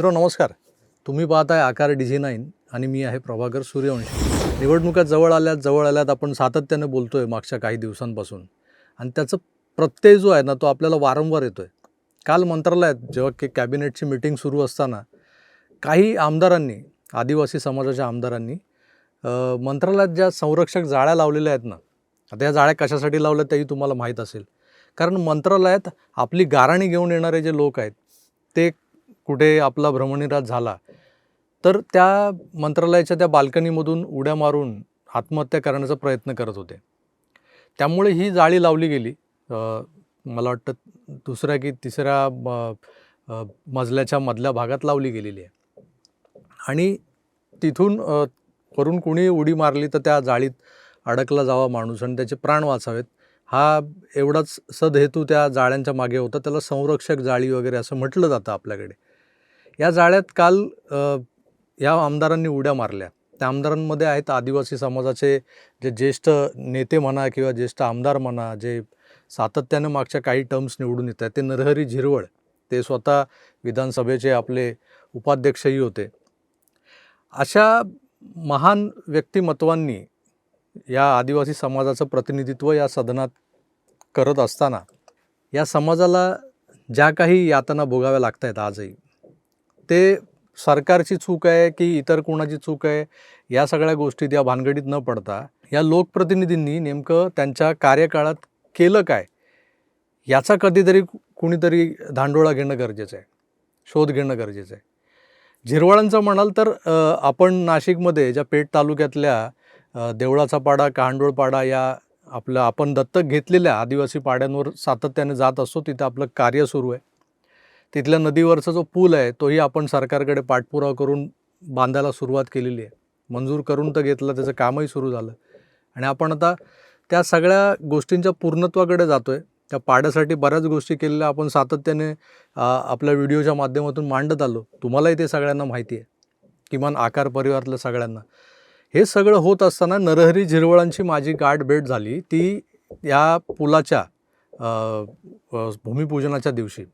मित्र नमस्कार. तुम्ही पाहत आहे आकार डिझी नाईन आणि मी आहे प्रभाकर सूर्यवंशी. निवडणुका जवळ आल्यात जवळ आल्यात आपण सातत्याने बोलतो आहे मागच्या काही दिवसांपासून. आणि त्याचं प्रत्यय जो आहे ना तो आपल्याला वारंवार येतो आहे काल मंत्रालयात जेव्हा के कॅबिनेटची मिटिंग सुरू असताना काही आमदारांनी आदिवासी समाजाच्या आमदारांनी मंत्रालयात ज्या संरक्षक जाळ्या लावलेल्या आहेत ना आता या जाळ्या कशासाठी लावल्या त्याही तुम्हाला माहीत असेल. कारण मंत्रालयात आपली गाराणी घेऊन येणारे जे लोक आहेत ते कुठे आपला भ्रमणिराज झाला तर त्या मंत्रालयाच्या त्या बाल्कनीमधून उड्या मारून आत्महत्या करण्याचा प्रयत्न करत होते. त्यामुळे ही जाळी लावली गेली. मला वाटतं दुसऱ्या की तिसऱ्या म- मजल्याच्या मधल्या भागात लावली गेलेली आहे. आणि तिथून करून वरून कुणी उडी मारली तर त्या जाळीत अडकला जावा माणूस आणि त्याचे प्राण वाचावेत. हा एवढाच सदहेतू त्या जाळ्यांच्या मागे होता. त्याला संरक्षक जाळी वगैरे असं म्हटलं जातं आपल्याकडे. या जाळ्यात काल या आमदारांनी उड्या मारल्या. त्या आमदारांमध्ये आहेत आदिवासी समाजाचे जे ज्येष्ठ नेते म्हणा किंवा ज्येष्ठ आमदार म्हणा जे सातत्यानं मागच्या काही टर्म्स निवडून येत आहेत ते नरहरी झिरवळ ते स्वतः विधानसभेचे आपले उपाध्यक्षही होते. अशा महान व्यक्तिमत्वांनी या आदिवासी समाजाचं प्रतिनिधित्व या सदनात करत असताना या समाजाला ज्या काही यातना भोगाव्या लागत आहेत आजही ते सरकारची चूक आहे की इतर कोणाची चूक आहे या सगळ्या गोष्टीत या भानगडीत न पडता या लोकप्रतिनिधींनी नेमकं त्यांच्या कार्यकाळात केलं काय? याचा कधीतरी कुणीतरी धांडोळा घेणं गरजेचं आहे शोध घेणं गरजेचं आहे. झिरवाळांचं म्हणाल तर आपण नाशिकमध्ये ज्या पेठ तालुक्यातल्या देवळाचा पाडा कहांडोळ पाडा या आपलं आपण दत्तक घेतलेल्या आदिवासी पाड्यांवर सातत्याने जात असतो तिथं आपलं कार्य सुरू आहे. तिथल्या नदीवरचा जो पूल आहे तोही आपण सरकारकडे पाठपुरावा करून बांधायला सुरुवात केलेली आहे. मंजूर करून तर घेतलं त्याचं कामही सुरू झालं. आणि आपण आता त्या सगळ्या गोष्टींच्या पूर्णत्वाकडे जातो आहे त्या पाड्यासाठी बऱ्याच गोष्टी केलेल्या आपण सातत्याने आपल्या व्हिडिओच्या माध्यमातून मांडत आलो. तुम्हालाही ते सगळ्यांना माहिती आहे. किमान आकार परिवारातल्या सगळ्यांना. हे सगळं होत असताना नरहरी झिरवळांची माझी गाठ भेट झाली. ती या पुलाच्या भूमिपूजनाच्या दिवशी.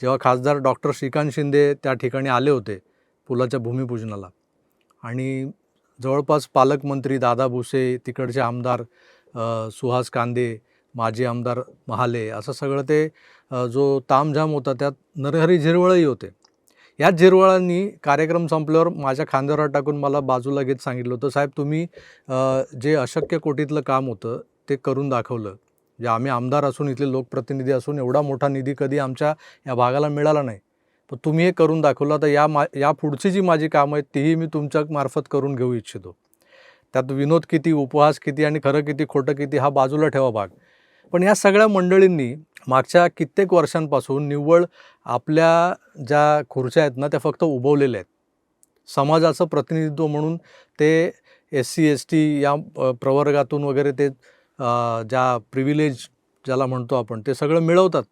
जेव्हा खासदार डॉक्टर श्रीकांत शिंदे त्या ठिकाणी आले होते पुलाच्या भूमिपूजनाला. आणि जवळपास पालकमंत्री दादा भुसे तिकडचे आमदार सुहास कांदे माजी आमदार महाले असं सगळं ते जो तामझाम होता त्यात नरहरी झिरवळही होते. याच झिरवळांनी कार्यक्रम संपल्यावर माझ्या खांद्यावर टाकून मला बाजूला घेत सांगितलं होतं साहेब तुम्ही जे अशक्य कोटीतलं काम होतं ते करून दाखवलं. जे आम्ही आमदार असून इथले लोकप्रतिनिधी असून एवढा मोठा निधी कधी आमच्या या भागाला मिळाला नाही. पण तुम्ही हे करून दाखवलं. तर या मा या पुढची जी माझी कामं आहेत तीही मी तुमच्या मार्फत करून घेऊ इच्छितो. त्यात विनोद किती उपहास किती आणि खरं किती खोटं किती हा बाजूला ठेवा भाग. पण या सगळ्या मंडळींनी मागच्या कित्येक वर्षांपासून निव्वळ आपल्या ज्या खुर्च्या आहेत ना त्या फक्त उभवलेल्या आहेत. समाजाचं प्रतिनिधित्व म्हणून ते एस सी एस टी या प्रवर्गातून वगैरे ते ज्या प्रिव्हिलेज ज्याला म्हणतो आपण ते सगळं मिळवतात.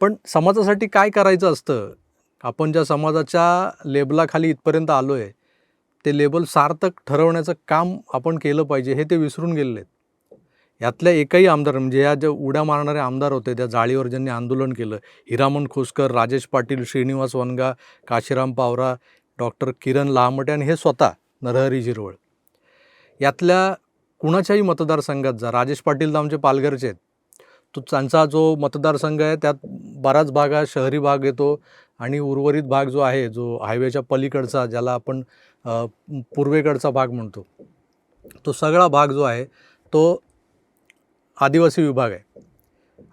पण समाजासाठी काय करायचं असतं? आपण ज्या समाजाच्या लेबलाखाली इथपर्यंत आलो आहे ते लेबल सार्थक ठरवण्याचं काम आपण केलं पाहिजे हे ते विसरून गेलेले आहेत. यातल्या एकही आमदार म्हणजे या ज्या उड्या मारणारे आमदार होते त्या जाळीवर ज्यांनी आंदोलन केलं. हिरामन खोसकर राजेश पाटील श्रीनिवास वनगा काशीराम पावरा डॉक्टर किरण लहामटे आणि हे स्वतः नरहरी झिरवळ. यातल्या कुणाच्याही मतदारसंघात जा राजेश पाटील तर आमचे पालघरचे आहेत. तो त्यांचा जो मतदारसंघ आहे त्यात बराच भाग हा शहरी भाग येतो आणि उर्वरित भाग जो आहे जो हायवेच्या पलीकडचा ज्याला आपण पूर्वेकडचा भाग म्हणतो तो सगळा भाग जो आहे तो आदिवासी विभाग आहे.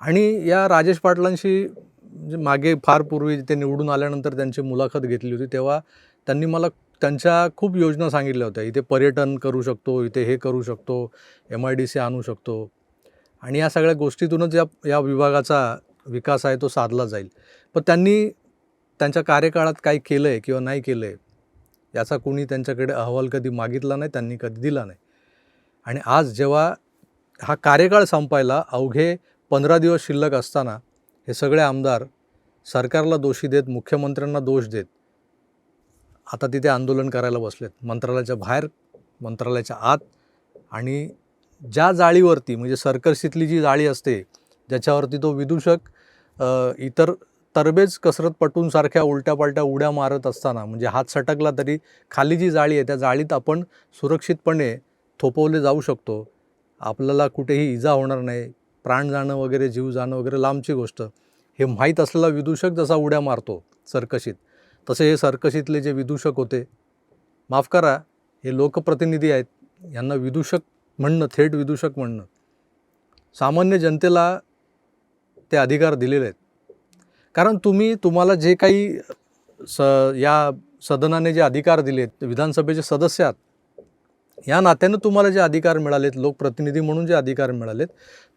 आणि या राजेश पाटलांशी जे मागे फार पूर्वी ते निवडून आल्यानंतर त्यांची मुलाखत घेतली होती तेव्हा त्यांनी मला त्यांच्या खूप योजना सांगितल्या होत्या. इथे पर्यटन करू शकतो इथे हे करू शकतो एम आय डी सी आणू शकतो. आणि या सगळ्या गोष्टीतूनच या या विभागाचा विकास आहे तो साधला जाईल. पण त्यांनी त्यांच्या कार्यकाळात काय केलं आहे किंवा नाही केलं आहे याचा कोणी त्यांच्याकडे अहवाल कधी मागितला नाही त्यांनी कधी दिला नाही. आणि आज जेव्हा हा कार्यकाळ संपायला अवघे पंधरा दिवस शिल्लक असताना हे सगळे आमदार सरकारला दोषी देत मुख्यमंत्र्यांना दोष देत आता तिथे आंदोलन करायला बसलेत. मंत्रालयाच्या बाहेर मंत्रालयाच्या आत आणि ज्या जाळीवरती म्हणजे सर्कर्सीतली जी जाळी असते ज्याच्यावरती तो विदूषक इतर तरबेज कसरतपटूंसारख्या उलट्या पालट्या उड्या मारत असताना म्हणजे हात सटकला तरी खाली जी जाळी आहे त्या जाळीत आपण सुरक्षितपणे थोपवले जाऊ शकतो. आपल्याला कुठेही इजा होणार नाही प्राण जाणं वगैरे जीव जाणं वगैरे लांबची गोष्ट. हे माहीत असलेला विदूषक जसा उड्या मारतो सर्कशीत तसे हे सर्कशीतले जे विदूषक होते माफ करा हे लोकप्रतिनिधी आहेत यांना विदूषक म्हणणं थेट विदूषक म्हणणं. सामान्य जनतेला ते अधिकार दिलेले आहेत. कारण तुम्ही तुम्हाला जे काही स या सदनाने जे अधिकार दिलेत विधानसभेचे सदस्य आहात या नात्यानं तुम्हाला जे अधिकार मिळालेत लोकप्रतिनिधी म्हणून जे अधिकार मिळालेत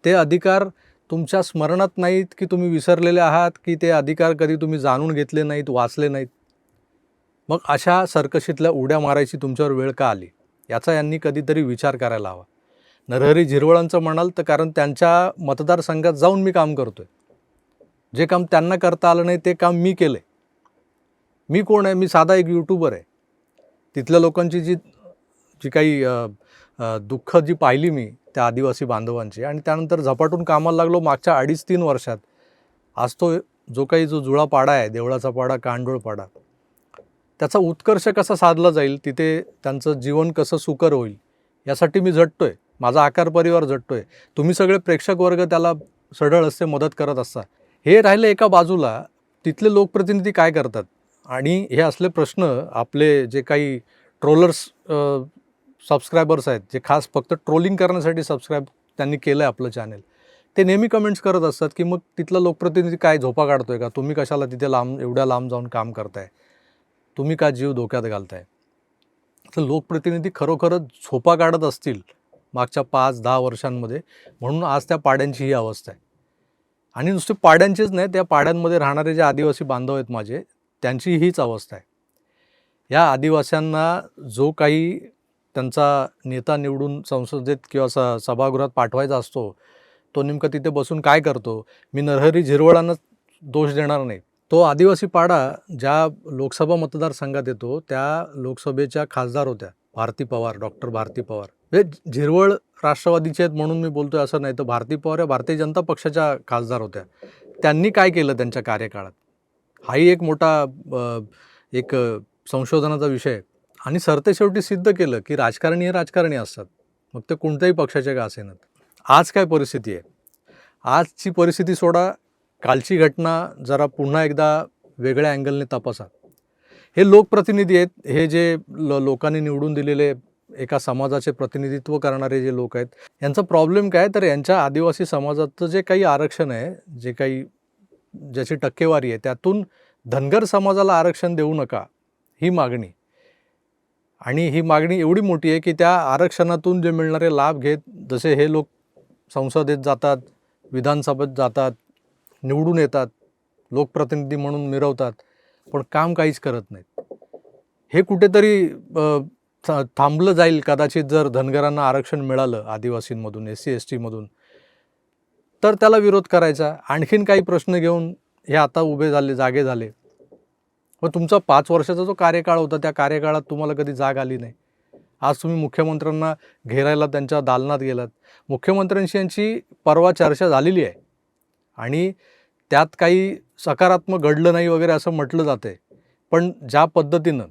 ते अधिकार तुमच्या स्मरणात नाहीत की तुम्ही विसरलेले आहात की ते अधिकार कधी तुम्ही जाणून घेतले नाहीत वाचले नाहीत. मग अशा सर्कशीतल्या उड्या मारायची तुमच्यावर वेळ का आली? याचा यांनी कधीतरी विचार करायला हवा. नरहरी झिरवळांचं म्हणाल तर कारण त्यांच्या मतदारसंघात जाऊन मी काम करतो आहे जे काम त्यांना करता आलं नाही ते काम मी केलं आहे मी कोण आहे? मी साधा एक यूट्यूबर आहे. तिथल्या लोकांची जी जी काही दुःख जी पाहिली मी त्या आदिवासी बांधवांची आणि त्यानंतर झपाटून कामाला लागलो मागच्या अडीच तीन वर्षात. आज तो जो काही जो जुळा पाडा आहे देवळाचा पाडा कांडोळ पाडा त्याचा उत्कर्ष कसा साधला जाईल तिथे त्यांचं जीवन कसं सुकर होईल यासाठी मी झटतोय. माझा आकार परिवार झटतोय. तुम्ही सगळे प्रेक्षक वर्ग त्याला सढळ असते मदत करत असता. हे राहिले एका बाजूला तिथले लोकप्रतिनिधी काय करतात? आणि हे असले प्रश्न आपले जे काही ट्रोलर्स सबस्क्रायबर्स आहेत जे खास फक्त ट्रोलिंग करण्यासाठी सबस्क्राईब त्यांनी केलं आहे आपलं चॅनेल ते नेहमी कमेंट्स करत असतात की मग तिथला लोकप्रतिनिधी काय झोपा काढतोय का? तुम्ही कशाला तिथे लांब एवढ्या लांब जाऊन काम करताय? तुम्ही का जीव धोक्यात घालताय? तर लोकप्रतिनिधी खरोखरच झोपा काढत असतील मागच्या पाच दहा वर्षांमध्ये. म्हणून आज त्या पाड्यांची ही अवस्था आहे. आणि नुसते पाड्यांचीच नाही त्या पाड्यांमध्ये राहणारे जे आदिवासी बांधव आहेत माझे त्यांची हीच अवस्था आहे. या आदिवास्यांना जो काही त्यांचा नेता निवडून संसदेत किंवा स सभागृहात पाठवायचा असतो तो नेमकं तिथे बसून काय करतो? मी नरहरी झिरवळांनाच दोष देणार नाही. तो आदिवासी पाडा ज्या लोकसभा मतदारसंघात येतो त्या लोकसभेच्या खासदार होत्या भारती पवार डॉक्टर भारती पवार. हे झिरवळ राष्ट्रवादीचे आहेत म्हणून मी बोलतोय असं नाही तर भारती पवार या भारतीय जनता पक्षाच्या खासदार होत्या. त्यांनी काय केलं त्यांच्या कार्यकाळात? हाही एक मोठा एक संशोधनाचा विषय आहे. आणि सरते शेवटी सिद्ध केलं की राजकारणी हे राजकारणी असतात. मग ते कोणत्याही पक्षाचे का असेनात? आज काय परिस्थिती आहे? आजची परिस्थिती सोडा कालची घटना जरा पुन्हा एकदा वेगळ्या अँगलने तपासा. हे लोकप्रतिनिधी आहेत हे जे ल लोकांनी निवडून दिलेले एका समाजाचे प्रतिनिधित्व करणारे जे लोक आहेत यांचा प्रॉब्लेम काय? तर यांच्या आदिवासी समाजाचं जे काही आरक्षण आहे जे काही ज्याची टक्केवारी आहे त्यातून धनगर समाजाला आरक्षण देऊ नका ही मागणी. आणि ही मागणी एवढी मोठी आहे की त्या आरक्षणातून जे मिळणारे लाभ घेत जसे हे लोक संसदेत जातात विधानसभेत जातात निवडून येतात लोकप्रतिनिधी म्हणून मिरवतात पण काम काहीच करत नाहीत. हे कुठेतरी थांबलं जाईल कदाचित जर धनगरांना आरक्षण मिळालं आदिवासींमधून एस सी एस टीमधून तर त्याला विरोध करायचा. आणखीन काही प्रश्न घेऊन हे आता उभे झाले जागे झाले. मग तुमचा पाच वर्षाचा जो कार्यकाळ होता त्या कार्यकाळात तुम्हाला कधी जाग आली नाही? आज तुम्ही मुख्यमंत्र्यांना घेरायला त्यांच्या दालनात गेलात. मुख्यमंत्र्यांशी यांची परवा चर्चा झालेली आहे. आणि त्यात काही सकारात्मक घडलं नाही वगैरे असं म्हटलं जातं आहे पण ज्या पद्धतीनं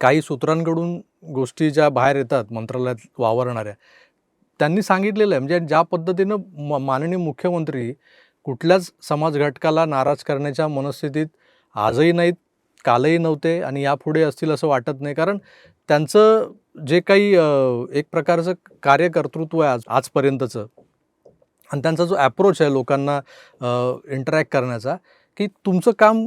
काही सूत्रांकडून गोष्टी ज्या बाहेर येतात मंत्रालयात वावरणाऱ्या त्यांनी सांगितलेलं आहे. म्हणजे ज्या पद्धतीनं म माननीय मुख्यमंत्री कुठल्याच समाज घटकाला नाराज करण्याच्या मनस्थितीत आजही नाहीत कालही नव्हते आणि यापुढे असतील असं वाटत नाही. कारण त्यांचं जे काही एक प्रकारचं कार्यकर्तृत्व आहे आज आजपर्यंतचं आणि त्यांचा जो ॲप्रोच आहे लोकांना इंटरॅक्ट करण्याचा की तुमचं काम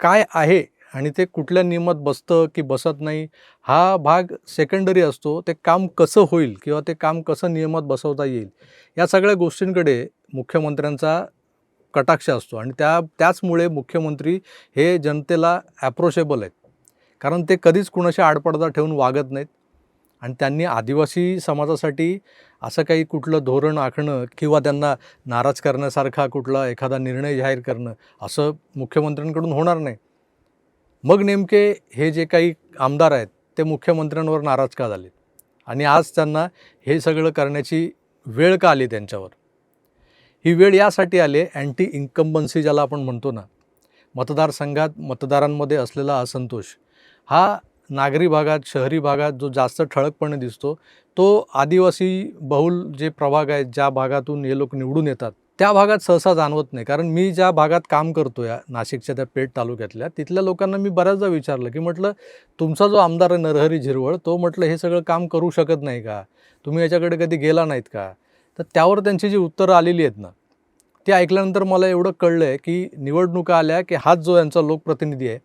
काय आहे आणि ते कुठल्या नियमात बसतं की बसत नाही हा भाग सेकंडरी असतो ते काम कसं होईल किंवा ते काम कसं नियमात बसवता येईल या सगळ्या गोष्टींकडे मुख्यमंत्र्यांचा कटाक्ष असतो आणि त्या त्याचमुळे मुख्यमंत्री हे जनतेला ॲप्रोचेबल आहेत. कारण ते कधीच कुणाशी आडपडदा ठेवून वागत नाहीत. आणि त्यांनी आदिवासी समाजासाठी असं काही कुठलं धोरण आखणं किंवा त्यांना नाराज करण्यासारखा कुठला एखादा निर्णय जाहीर करणं असं मुख्यमंत्र्यांकडून होणार नाही. मग नेमके हे जे काही आमदार आहेत ते मुख्यमंत्र्यांवर नाराज का झाले आणि आज त्यांना हे सगळं करण्याची वेळ का आली त्यांच्यावर? ही वेळ यासाठी आली अँटी इन्कम्बन्सी ज्याला आपण म्हणतो ना मतदारसंघात मतदारांमध्ये असलेला असंतोष हा नागरी भागात शहरी भागात जो जास्त ठळकपणे दिसतो तो आदिवासी बहुल जे प्रभाग आहेत ज्या भागातून हे लोक निवडून येतात त्या भागात सहसा जाणवत नाही. कारण मी ज्या भागात काम करतो या नाशिकच्या त्या पेठ तालुक्यातल्या तिथल्या लोकांना मी बऱ्याचदा विचारलं की म्हटलं तुमचा जो आमदार आहे नरहरी झिरवळ तो म्हटलं हे सगळं काम करू शकत नाही का? तुम्ही याच्याकडे कधी गेला नाहीत का? तर त्यावर त्यांची जी उत्तरं आलेली आहेत ना ते ऐकल्यानंतर मला एवढं कळलं आहे की निवडणुका आल्या की हाच जो यांचा लोकप्रतिनिधी आहे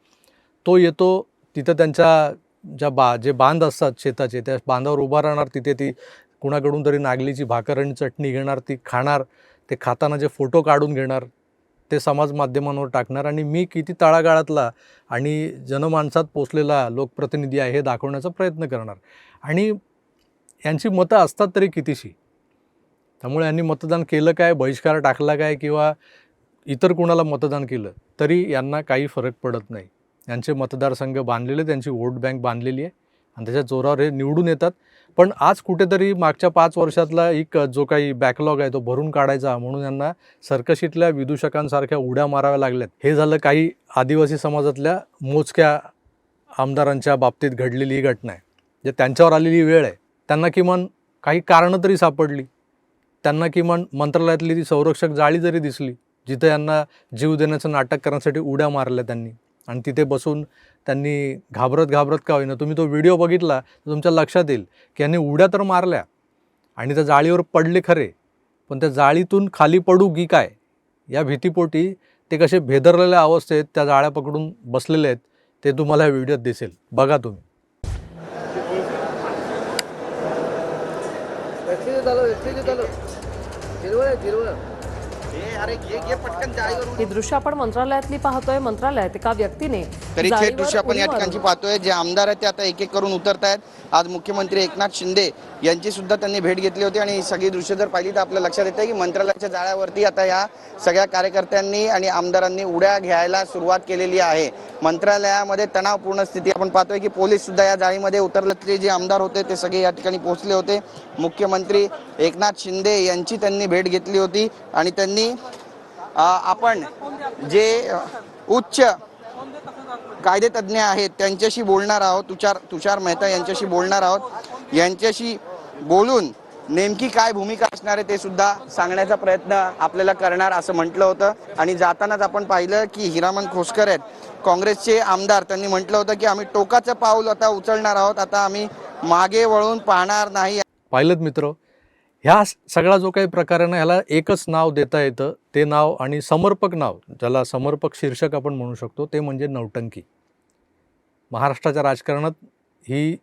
तो येतो तिथं त्यांच्या ज्या बा जे बांध असतात शेताचे त्या बांधावर उभा राहणार तिथे ती कुणाकडून तरी नागलीची भाकर आणि चटणी घेणार ती खाणार ते खाताना जे फोटो काढून घेणार ते समाज माध्यमांवर टाकणार. आणि मी किती तळागाळातला आणि जनमानसात पोचलेला लोकप्रतिनिधी आहे हे दाखवण्याचा प्रयत्न करणार. आणि यांची मतं असतात तरी कितीशी? त्यामुळे यांनी मतदान केलं काय बहिष्कार टाकला काय किंवा इतर कुणाला मतदान केलं तरी यांना काही फरक पडत नाही. यांचे मतदारसंघ बांधलेले त्यांची वोट बँक बांधलेली आहे आणि त्याच्या जोरावर हे निवडून येतात. पण आज कुठेतरी मागच्या पाच वर्षातला एक जो काही बॅकलॉग आहे तो भरून काढायचा म्हणून यांना सर्कशीतल्या विदूषकांसारख्या उड्या माराव्या लागल्यात. हे झालं काही आदिवासी समाजातल्या मोजक्या आमदारांच्या बाबतीत घडलेली ही घटना आहे. जे त्यांच्यावर आलेली वेळ आहे. त्यांना किमान काही कारणं तरी सापडली. त्यांना किमान मंत्रालयातली ती संरक्षक जाळी जरी दिसली जिथं यांना जीव देण्याचं नाटक करण्यासाठी उड्या मारल्या त्यांनी. आणि तिथे बसून त्यांनी घाबरत घाबरत का होईना तुम्ही तो व्हिडिओ बघितला तर तुमच्या लक्षात येईल की यांनी उड्या तर मारल्या आणि त्या जाळीवर पडले खरे पण त्या जाळीतून खाली पडू की काय? या भीतीपोटी ते कसे भेदरलेल्या अवस्थेत त्या जाळ्या पकडून बसलेले आहेत ते तुम्हाला या व्हिडिओत दिसेल. बघा तुम्ही. व्यक्तिगत ही दृश्य आपण मंत्रालयातली पाहतोय. मंत्रालयात एका व्यक्तीने तरी थेट जाळीवर दृश्य आपण या ठिकाणची पाहतोय. जे आमदार आहेत ते आता एक एक करून उतरत आहेत आज मुख्यमंत्री एकनाथ शिंदे यांची सुद्धा त्यांनी भेट घेतली होती आणि ही सगळी दृश्य जर पाहिली तर आपल्या लक्षात येतं की मंत्रालयाच्या जाळ्यावरती आता या सगळ्या कार्यकर्त्यांनी आणि आमदारांनी उड्या घ्यायला सुरुवात केलेली आहे. मंत्रालयामध्ये तणावपूर्ण स्थिती आपण पाहतोय की पोलीस सुद्धा या जाळीमध्ये उतरलेले जे आमदार होते ते सगळे या ठिकाणी पोहोचले होते. मुख्यमंत्री एकनाथ शिंदे यांची त्यांनी भेट घेतली होती आणि त्यांनी आपण जे उच्च उच्च कायदेतज्ञ आहेत त्यांच्याशी बोलणार आहोत तुषार तुषार मेहता यांच्याशी बोलणार आहोत. यांच्याशी बोलून नेमकी काय भूमिका असणार आहे ते सुद्धा सांगण्याचा प्रयत्न आपल्याला करणार असं म्हटलं होतं. आणि जातानाच आपण पाहिलं की हिरामन खोसकर आहेत. काँग्रेसचे आमदार त्यांनी म्हटलं होतं की आम्ही टोकाचं पाऊल आता उचलणार आहोत आता आम्ही मागे वळून पाहणार नाही. पाहिलं मित्र ह्या सगळा जो काही प्रकार आहे ना ह्याला एकच नाव देता येतं ते नाव आणि समर्पक नाव ज्याला समर्पक शीर्षक आपण म्हणू शकतो ते म्हणजे नौटंकी. महाराष्ट्राच्या राजकारणात ही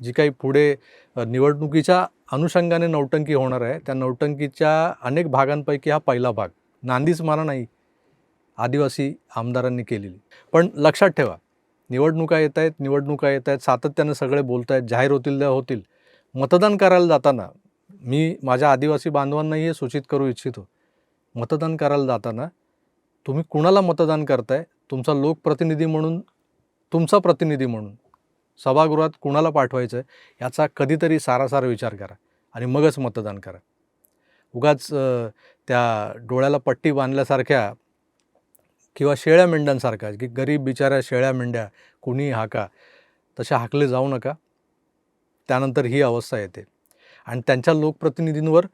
जी काही पुढे निवडणुकीच्या अनुषंगाने नौटंकी होणार आहे त्या नौटंकीच्या अनेक भागांपैकी हा पहिला भाग. नांदीच मारा नाही आदिवासी आमदारांनी केलेली. पण लक्षात ठेवा निवडणुका येत आहेत निवडणुका येत आहेत सातत्यानं सगळे बोलत आहेत जाहीर होतील त्या होतील. मतदान करायला जाताना मी माझ्या आदिवासी बांधवांनाही हे सूचित करू इच्छितो मतदान करायला जाताना तुम्ही कुणाला मतदान करताय? तुमचा लोकप्रतिनिधी म्हणून तुमचा प्रतिनिधी म्हणून सभागृहात कुणाला पाठवायचं आहे याचा कधीतरी सारासार विचार करा आणि मगच मतदान करा. उगाच त्या डोळ्याला पट्टी बांधल्यासारख्या किंवा शेळ्या मेंढ्यांसारख्या की गरीब बिचाऱ्या शेळ्या मेंढ्या कुणी हाका तशा हाकले जाऊ नका. त्यानंतर ही अवस्था येते. आणि त्यांच्या लोकप्रतिनिधींवर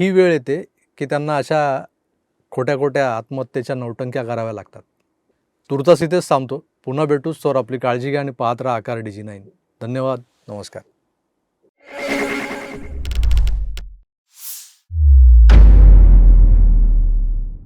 ही वेळ येते की त्यांना अशा खोट्या खोट्या आत्महत्येच्या नौटंक्या कराव्या लागतात. तुर्तास इथेच थांबतो. पुन्हा भेटूच तर आपली काळजी घ्या आणि पाहत राहा आकार डी जी नाईन धन्यवाद. नमस्कार.